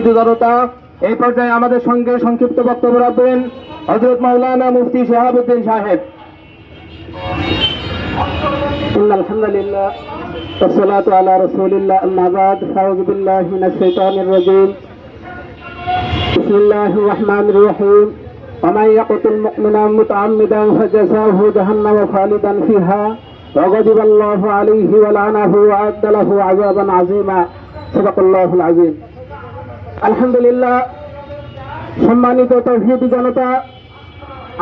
জনতা এই পর্যায়ে আমাদের সঙ্গে সংক্ষিপ্ত বক্তব্য রাখবেন হজরত মাওলানা মুফতি শেহাবুদ্দিন সাহেব إن الحمد لله والصلاة على رسول الله أما بعد فأعوذ بالله من الشيطان الرجيم بسم الله الرحمن الرحيم ومن يقتل مؤمنا متعمدا فجزاؤه جهنم خالدا فيها وغضب الله عليه ولعنه وأعد له عذابا عظيما صدق الله العظيم আলহামদুলিল্লাহ, সম্মানিত তৌহিদি জনতা,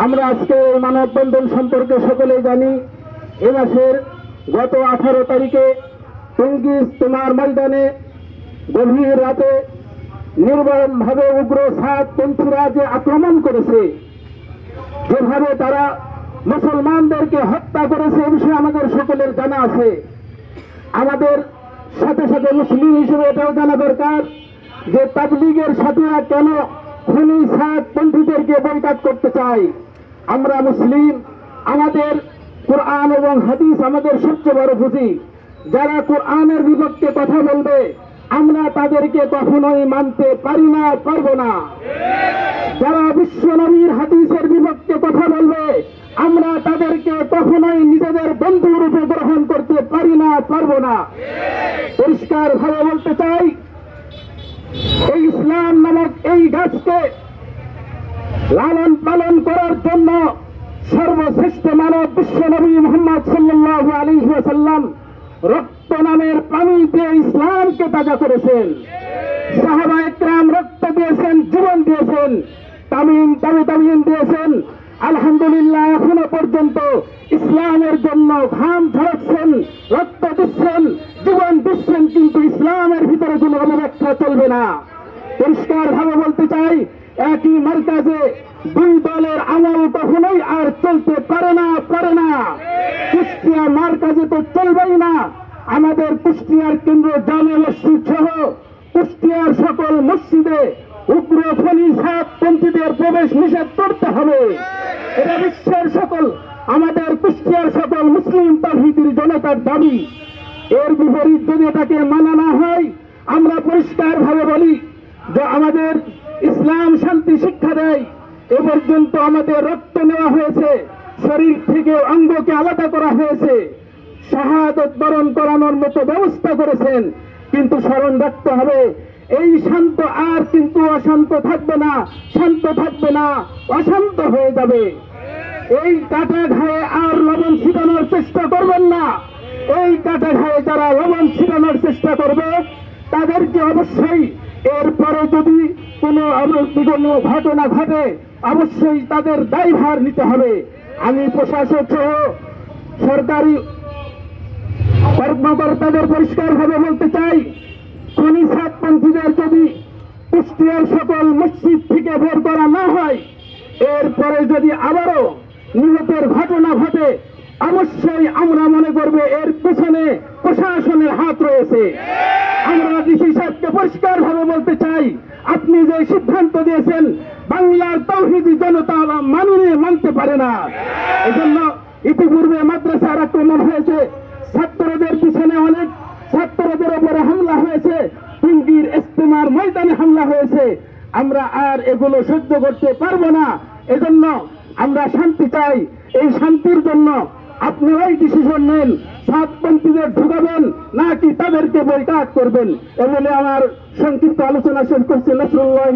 আমরা আজকে এই মানববন্ধন সম্পর্কে সকলে জানি, এ মাসের গত আঠারো তারিখে টঙ্গি তোমার ময়দানে গভীর রাতে নির্মমভাবে উগ্র সাতপন্থীরা যে আক্রমণ করেছে, যেভাবে তারা মুসলমানদেরকে হত্যা করেছে এ বিষয়ে আমাদের সকলের জানা আছে। আমাদের সাথে সাথে মুসলিম হিসেবে এটাও জানা দরকার। যে তাবলিগের সাথীরা কেন খুনি সাত পন্থীদেরকে বৈকাট করতে চাই আমরা মুসলিম, আমাদের কোরআন এবং হাদিস আমাদের সবচেয়ে বড় পুঁজি। যারা কোরআনের বিপক্ষে কথা বলবে, আমরা তাদেরকে কখনোই মানতে পারি না, পারব না। যারা বিশ্ব নবীর হাদিসের বিপক্ষে কথা বলবে, আমরা তাদেরকে কখনোই নিজেদের বন্ধু রূপে গ্রহণ করতে পারি না, পারব না। পরিষ্কার ভাবে বলতে চাই এই ইসলাম নামক এই গাছকে লালন পালন করার জন্য সর্বশ্রেষ্ঠ মানব বিশ্ব নবী মোহাম্মদ সাল্লাহ আলী রক্ত নামের পানি দিয়ে ইসলামকে তাজা করেছেন। সাহাবা একরাম রক্ত দিয়েছেন, জীবন দিয়েছেন, তামিম তামি তামিম দিয়েছেন আলহামদুলিল্লাহ, এখনও পর্যন্ত ইসলামের জন্য ঘাম ঝরাচ্ছেন রক্ত দিচ্ছেন, জীবন দিচ্ছেন, কিন্তু ইসলামের ভিতরে কোনো অনবেক্ষা চলবে না। পরিষ্কার ভাবে বলতে চাই, একই মার্কাজে দুই দলের আমল কখনোই আর চলতে পারে না পারে না। কুষ্টিয়া মার্কাজে তো চলবেই না। আমাদের কুষ্টিয়ার কেন্দ্র জামে মসজিদ সহ কুষ্টিয়ার সকল মসজিদে উগ্র ফলি সাত পন্থীদের প্রবেশ নিষেধ করতে হবে। এটা বিশ্বের সকল, আমাদের কুষ্টিয়ার সকল মুসলিম তাহিদির জনতার দাবি। এর বিপরীত যদি এটাকে মানা না হয়, আমরা পরিষ্কার ভাবে বলি যে আমাদের ইসলাম শান্তি শিক্ষা দেয়। এ পর্যন্ত আমাদের রক্ত নেওয়া হয়েছে, শরীর থেকে অঙ্গকে আলাদা করা হয়েছে। শাহাদত বরণ করানোর মতো ব্যবস্থা করেছেন, কিন্তু স্মরণ রাখতে হবে এই শান্ত আর কিন্তু অশান্ত থাকবে না, শান্ত থাকবে না, অশান্ত হয়ে যাবে। এই কাটা ঘায়ে আর লবণ ছিটানোর চেষ্টা করবেন না। এই কাটা ঘায়ে যারা লবণ ছিটানোর চেষ্টা করবে, তাদেরকে অবশ্যই এরপরে যদি কোনো কোনো ঘটনা ঘটে, অবশ্যই তাদের দায়ভার নিতে হবে। আমি প্রশাসক সহ সরকারি কর্মকর্তাদের পরিষ্কার ভাবে বলতে চাই খনি সাতপন্থীদের যদি কুষ্টিয়ার সকল মসজিদ থেকে বের করা না হয়, এরপরে যদি আবারও নিহতের ঘটনা ঘটে, অবশ্যই আমরা মনে করবে এর পেছনে প্রশাসনের হাত রয়েছে। আমরা ডিসি সাহেবকে পরিষ্কার ভাবে বলতে চাই, আপনি যে সিদ্ধান্ত দিয়েছেন, বাংলার তৌহিদি জনতা মানিয়ে মানতে পারে না। এজন্য ইতিপূর্বে মাদ্রাসার আক্রমণ হয়েছে ছাত্রদের পিছনে অনেক ছাত্রদের উপরে হামলা হয়েছে টুঙ্গির ইস্তেমার ময়দানে হামলা হয়েছে, আমরা আর এগুলো সহ্য করতে পারব না। এজন্য আমরা শান্তি চাই। এই শান্তির জন্য আপনারাই ডিসিশন নেন, সাতপন্থীদের ঢুকাবেন, নাকি তাদেরকে বৈকাট করবেন? এ বলে আমার সংক্ষিপ্ত আলোচনা শেষ করছে। নসরুল্লাহ